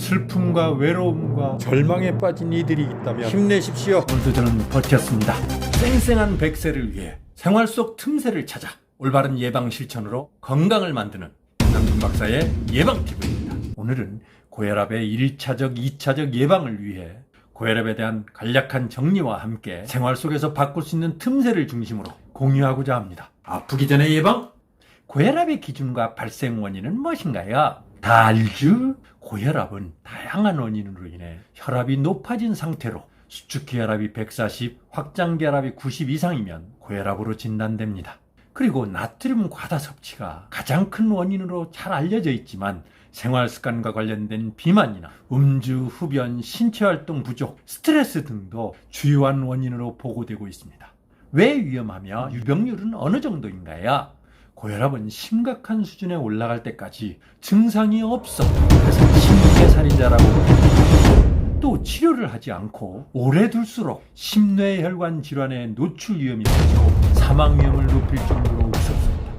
슬픔과 외로움과 절망에 빠진 이들이 있다면 힘내십시오. 오늘도 저는 버텼습니다. 쌩쌩한 백세를 위해 생활 속 틈새를 찾아 올바른 예방 실천으로 건강을 만드는 남준 박사의 예방 팁입니다. 오늘은 고혈압의 1차적, 2차적 예방을 위해 고혈압에 대한 간략한 정리와 함께 생활 속에서 바꿀 수 있는 틈새를 중심으로 공유하고자 합니다. 아프기 전에 예방? 고혈압의 기준과 발생 원인은 무엇인가요? 다 알죠? 고혈압은 다양한 원인으로 인해 혈압이 높아진 상태로 수축기 혈압이 140, 확장기 혈압이 90 이상이면 고혈압으로 진단됩니다. 그리고 나트륨 과다 섭취가 가장 큰 원인으로 잘 알려져 있지만 생활 습관과 관련된 비만이나 음주, 흡연, 신체 활동 부족, 스트레스 등도 주요한 원인으로 보고되고 있습니다. 왜 위험하며 유병률은 어느 정도인가요? 고혈압은 심각한 수준에 올라갈 때까지 증상이 없어 그래서 심폐살인자라고 불립니다. 또 치료를 하지 않고 오래 둘수록 심뇌혈관 질환의 노출 위험이 커지고 사망 위험을 높일 정도로 무섭습니다.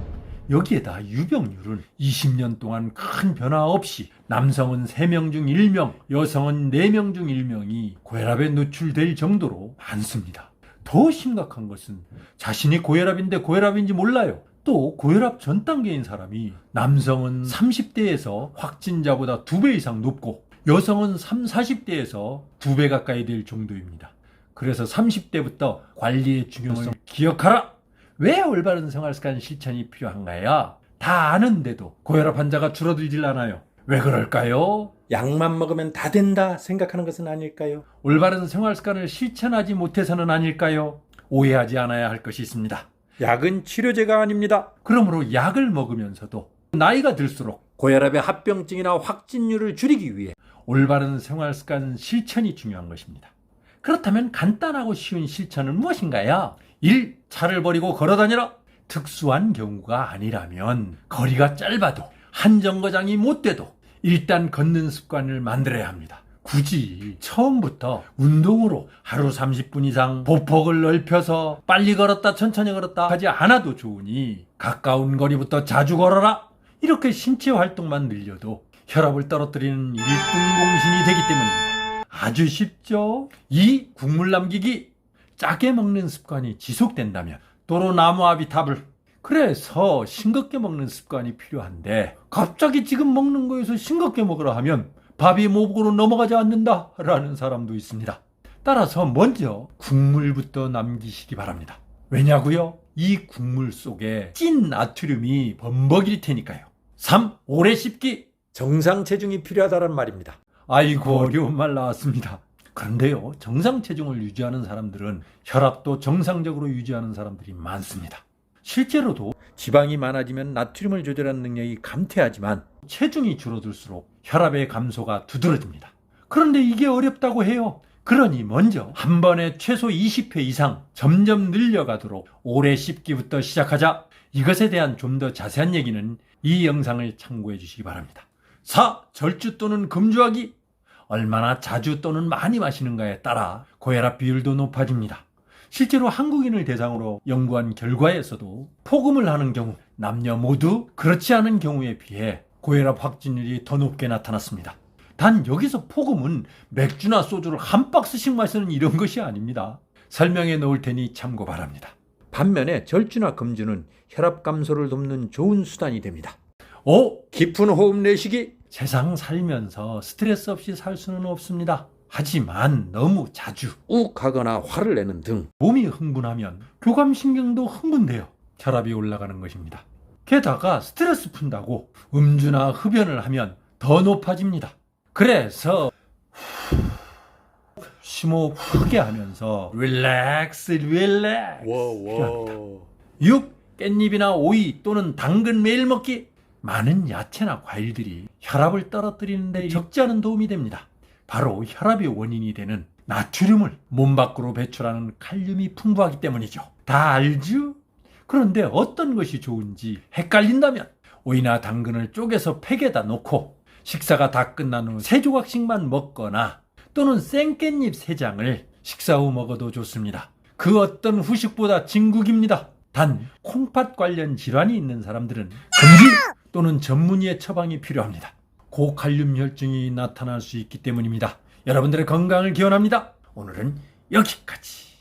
여기에다 유병률은 20년 동안 큰 변화 없이 남성은 3명 중 1명, 여성은 4명 중 1명이 고혈압에 노출될 정도로 많습니다. 더 심각한 것은 자신이 고혈압인데 고혈압인지 몰라요. 또 고혈압 전 단계인 사람이 남성은 30대에서 확진자보다 2배 이상 높고 여성은 3, 40대에서 2배 가까이 될 정도입니다. 그래서 30대부터 관리의 중요성을 기억하라! 왜 올바른 생활 습관 실천이 필요한가요? 다 아는데도 고혈압 환자가 줄어들질 않아요. 왜 그럴까요? 약만 먹으면 다 된다 생각하는 것은 아닐까요? 올바른 생활 습관을 실천하지 못해서는 아닐까요? 오해하지 않아야 할 것이 있습니다. 약은 치료제가 아닙니다. 그러므로 약을 먹으면서도 나이가 들수록 고혈압의 합병증이나 확진율을 줄이기 위해 올바른 생활 습관 실천이 중요한 것입니다. 그렇다면 간단하고 쉬운 실천은 무엇인가요? 1. 차를 버리고 걸어 다니라. 특수한 경우가 아니라면 거리가 짧아도 한 정거장이 못 돼도 일단 걷는 습관을 만들어야 합니다. 굳이 처음부터 운동으로 하루 30분 이상 보폭을 넓혀서 빨리 걸었다 천천히 걸었다 하지 않아도 좋으니 가까운 거리부터 자주 걸어라. 이렇게 신체 활동만 늘려도 혈압을 떨어뜨리는 일등 공신이 되기 때문입니다. 아주 쉽죠? 이 국물 남기기 짜게 먹는 습관이 지속된다면 도로 나무아비탑을 그래서 싱겁게 먹는 습관이 필요한데 갑자기 지금 먹는 거에서 싱겁게 먹으라 하면 밥이 목으로 넘어가지 않는다라는 사람도 있습니다. 따라서 먼저 국물부터 남기시기 바랍니다. 왜냐고요? 이 국물 속에 찐 나트륨이 범벅일 테니까요. 3. 오래 씹기. 정상 체중이 필요하다는 말입니다. 아이고 어려운 말 나왔습니다. 그런데요, 정상 체중을 유지하는 사람들은 혈압도 정상적으로 유지하는 사람들이 많습니다. 실제로도 지방이 많아지면 나트륨을 조절하는 능력이 감퇴하지만 체중이 줄어들수록 혈압의 감소가 두드러집니다. 그런데 이게 어렵다고 해요. 그러니 먼저 한 번에 최소 20회 이상 점점 늘려가도록 오래 씹기부터 시작하자. 이것에 대한 좀 더 자세한 얘기는 이 영상을 참고해 주시기 바랍니다. 4. 절주 또는 금주하기. 얼마나 자주 또는 많이 마시는가에 따라 고혈압 비율도 높아집니다. 실제로 한국인을 대상으로 연구한 결과에서도 폭음을 하는 경우 남녀 모두 그렇지 않은 경우에 비해 고혈압 확진율이 더 높게 나타났습니다. 단 여기서 폭음은 맥주나 소주를 한 박스씩 마시는 이런 것이 아닙니다. 설명해 놓을 테니 참고 바랍니다. 반면에 절주나 금주는 혈압 감소를 돕는 좋은 수단이 됩니다. 5. 깊은 호흡 내쉬기. 세상 살면서 스트레스 없이 살 수는 없습니다. 하지만 너무 자주 욱하거나 화를 내는 등 몸이 흥분하면 교감신경도 흥분되어 혈압이 올라가는 것입니다. 게다가 스트레스 푼다고 음주나 흡연을 하면 더 높아집니다. 그래서 심호흡 크게 하면서 릴렉스 릴렉스 필요합니다. 6. 깻잎이나 오이 또는 당근 매일 먹기 많은 야채나 과일들이 혈압을 떨어뜨리는 데 적지 않은 도움이 됩니다. 바로 혈압의 원인이 되는 나트륨을 몸 밖으로 배출하는 칼륨이 풍부하기 때문이죠. 다 알죠? 그런데 어떤 것이 좋은지 헷갈린다면 오이나 당근을 쪼개서 팩에다 놓고 식사가 다 끝난 후 세 조각씩만 먹거나 또는 생깻잎 세 장을 식사 후 먹어도 좋습니다. 그 어떤 후식보다 진국입니다. 단 콩팥 관련 질환이 있는 사람들은 금지 또는 전문의의 처방이 필요합니다. 고칼륨 혈증이 나타날 수 있기 때문입니다. 여러분들의 건강을 기원합니다. 오늘은 여기까지.